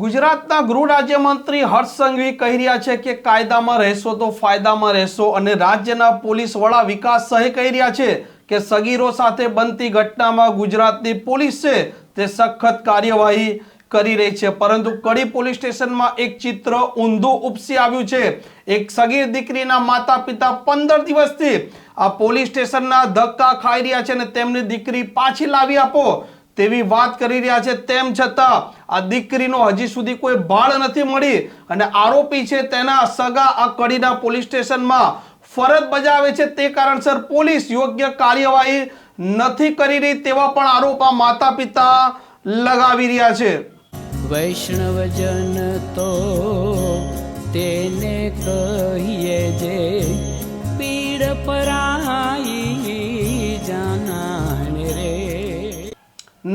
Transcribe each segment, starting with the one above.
ગુજરાતના ગૃહ રાજ્યમંત્રી હર્ષ સંઘવી કહી રહ્યા છે કે કાયદામાં રહેશો તો ફાયદામાં રહેશો અને રાજ્યના પોલીસ વડા વિકાસ સહે કહી રહ્યા છે કે સગીરો સાથે બનતી ઘટનામાં ગુજરાતની પોલીસ છે તે સખત કાર્યવાહી કરી રહી છે. પરંતુ કડી પોલીસ સ્ટેશનમાં એક ચિત્ર ઊંધું ઉપસી આવ્યું છે. એક સગીર દીકરીના માતા પિતા પંદર દિવસથી આ પોલીસ સ્ટેશનના ધક્કા ખાઈ રહ્યા છે અને તેમની દીકરી પાછી લાવી આપો. તેવી વાત કરી રહ્યા છે. તેમ છતાં આ દીકરીનો હજી સુધી કોઈ ભાળ નથી મળી અને આરોપી છે તેના સગા આ કડીના પોલીસ સ્ટેશનમાં ફરજ બજાવે છે. તે કારણસર પોલીસ યોગ્ય કાર્યવાહી નથી કરી રહી તેવા પણ આરોપ આ માતા પિતા લગાવી રહ્યા છે. વૈષ્ણવજન તો તેને કહીએ જે પીડ પરાઈ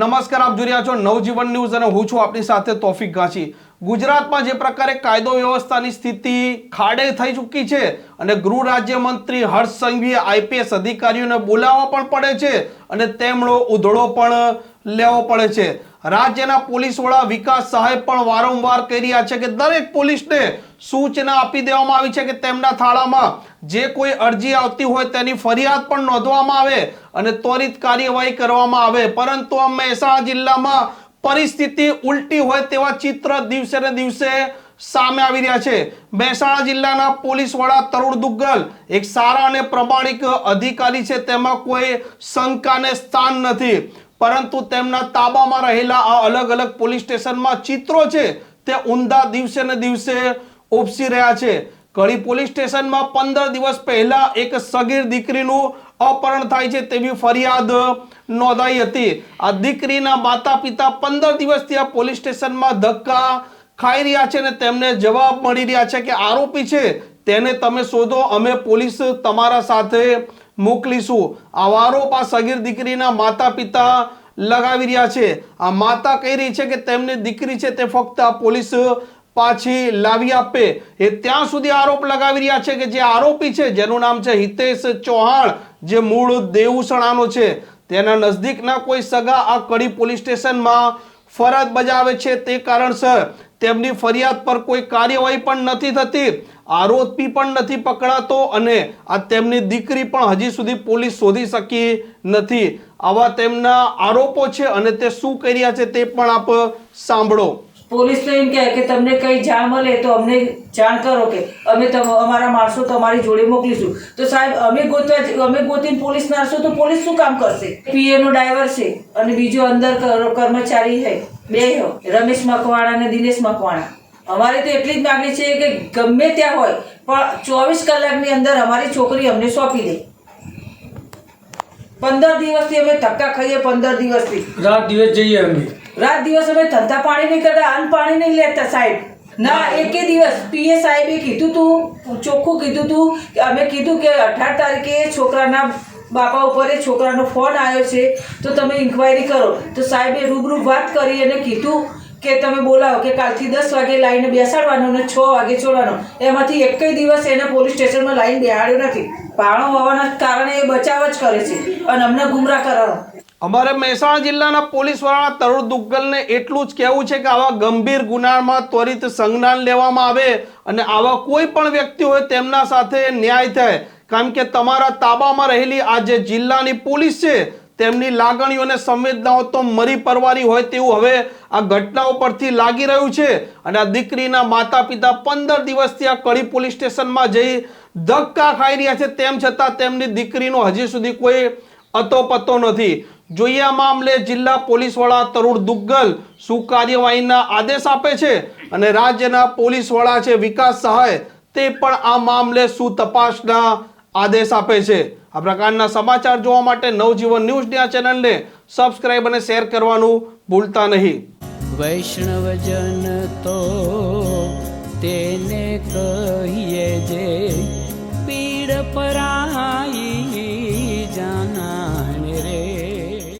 નમસ્કાર, આપ જોઈ રહ્યા છો નવજીવન ન્યૂઝ અને હું છું આપની સાથે તોફિક ગાંચી. ગુજરાતમાં જે પ્રકારે કાયદો વ્યવસ્થાની સ્થિતિ ખાડે થઈ ચૂકી છે અને ગૃહ રાજ્યમંત્રી હર્ષ સંઘવીએ આઈપીએસ અધિકારીઓને બોલાવવા પણ પડે છે અને તેમનો ઉધડો પણ લેવો પડે છે. રાજ્યના પોલીસ વડા વિકાસ સહાય પણ વારંવાર કહી રહ્યા છે કે દરેક પોલીસને સૂચના આપી દેવામાં આવી છે કે તેમના થાળામાં જે કોઈ અરજી આવતી હોય તેની ફરિયાદ પણ નોંધવામાં આવે અને ત્વરિત કાર્યવાહી કરવામાં આવે. પરંતુ આ મહેસાણા જિલ્લામાં પરિસ્થિતિ ઉલટી હોય તેવા ચિત્ર દિવસે ને દિવસે સામે આવી રહ્યા છે. મહેસાણા જિલ્લાના પોલીસ વડા તરુણ દુગ્ગલ, એક સારા અને પ્રમાણિક અધિકારી છે, તેમાં કોઈ શંકાને સ્થાન નથી. પરંતુ તેમના તાબામાં રહેલા આ અલગ અલગ પોલીસ સ્ટેશનમાં ચિત્રો છે, તે ઊંધા દિવસે ને દિવસે ઉપસી રહ્યા છે. કડી પોલીસ સ્ટેશનમાં પંદર દિવસ પહેલા એક સગીર દીકરીનું અપહરણ થાય છે તેવી ફરિયાદ નોંધાઈ હતી. આ દીકરીના માતા પિતા પંદર દિવસથી આ પોલીસ સ્ટેશનમાં ધક્કા ખાઈ રહ્યા છે અને તેમને જવાબ મળી રહ્યા છે કે આરોપી છે તેને તમે શોધો, અમે પોલીસ તમારા સાથે મોકલીશું. આવા આરોપ આ સગીર દીકરીના માતા પિતા લગાવી રહ્યા છે. આ માતા કહી રહી છે કે તેમની દીકરી છે તે ફક્ત આ પોલીસ પાછી લાવી આપે. એ ત્યાં સુધી આરોપ લગાવી રહ્યા છે કે જે આરોપી છે, જેનું નામ છે હિતેશ ચૌહાણ, જે મૂળ દેવુસણાનો છે. તેના નજદીકના કોઈ સગા આ કડી પોલીસ સ્ટેશનમાં ફરજ બજાવે છે તે કારણસર તેમની ફરિયાદ પર કોઈ કાર્યવાહી પણ નથી થતી. આરોપી પણ નથી પકડાતો અને આ તેમની દીકરી પણ હજી સુધી પોલીસ શોધી શકી નથી. આવા તેમના આરોપો છે અને તે શું કરી રહ્યા છે તે પણ આપ સાંભળો. પોલીસ તો એમ કહે કે તમને કંઈ જાણ મળે તો અમને જાણ કરો કે અમે અમારા માણસો તમારી જોડે મોકલીશું. તો સાહેબ, અમે ગોતવા અમે ગોતીને પોલીસ નાખશો તો પોલીસ શું કામ કરશે? પીએનો ડ્રાઈવર છે અને બીજો અંદર કર- કર્મચારી છે. બે રમેશ મકવાણા અને દિનેશ મકવાણા. અમારે તો એટલી જ માગણી છે કે ગમે ત્યાં હોય, પણ ચોવીસ કલાકની અંદર અમારી છોકરી અમને સોંપી દે. પંદર દિવસથી અમે ધક્કા ખાઈએ પંદર દિવસથી. રાત દિવસ જઈએ અમે. રાત દિવસ અમે ધંધા પાણી નહીં કરતા, અન્ન પાણી નહીં લેતા સાહેબ. ના, એકે દિવસ પીએ સાહેબે કીધું તું, ચોખ્ખું કીધું તું કે અમે કીધું કે અઢાર તારીખે છોકરાના બાપા ઉપર એ છોકરાનો ફોન આવ્યો છે, તો તમે ઇન્ક્વાયરી કરો. તો સાહેબે રૂબરૂ વાત કરી અને કીધું કે તમે બોલાવો કે કાલથી દસ વાગે લાઈને બેસાડવાનો અને છ વાગે છોડવાનો. એમાંથી એકય દિવસ એને પોલીસ સ્ટેશનમાં લાઈન બેહાડ્યો નથી. ભાણો હોવાના કારણે એ બચાવ જ કરે છે અને અમને ગુમરાહ કરવાનો અમારે મહેસાણા જિલ્લાના પોલીસ વડા તરુણ દુગ્ગલને એટલું જ કહેવું છે કે આવા ગંભીર ગુનામાં ત્વરિત સંજ્ઞાન લેવામાં આવે અને આવા કોઈ પણ વ્યક્તિ હોય તેમના સાથે ન્યાય થાય. કારણ કે તમારા તાબામાં રહેલી આ જે જિલ્લાની પોલીસ છે તેમની લાગણીઓ અને સંવેદનાઓ તો મરી પરવારી હોય તેવું હવે આ ઘટનાઓ પરથી લાગી રહ્યું છે. અને આ દીકરીના માતા પિતા પંદર દિવસથી આ કડી પોલીસ સ્ટેશનમાં જઈ ધક્કા ખાઈ રહ્યા છે. તેમ છતાં તેમની દીકરીનો હજી સુધી કોઈ અતો પતો નથી. જોઈએ આ મામલે જિલ્લા પોલીસ વડા તરુણ દુગ્ગલ શું કાર્યવાહીના આદેશ આપે છે અને રાજ્યના પોલીસ વડા છે વિકાસ સહાય તે પણ આ મામલે શું તપાસના આદેશ આપે છે. આ પ્રકારના સમાચાર જોવા માટે નવજીવન ન્યૂઝની આ ચેનલને સબસ્ક્રાઇબ અને શેર કરવાનું ભૂલતા નહીં. વૈષ્ણવજન તો તેને કહીએ જે પીડ પરાઈ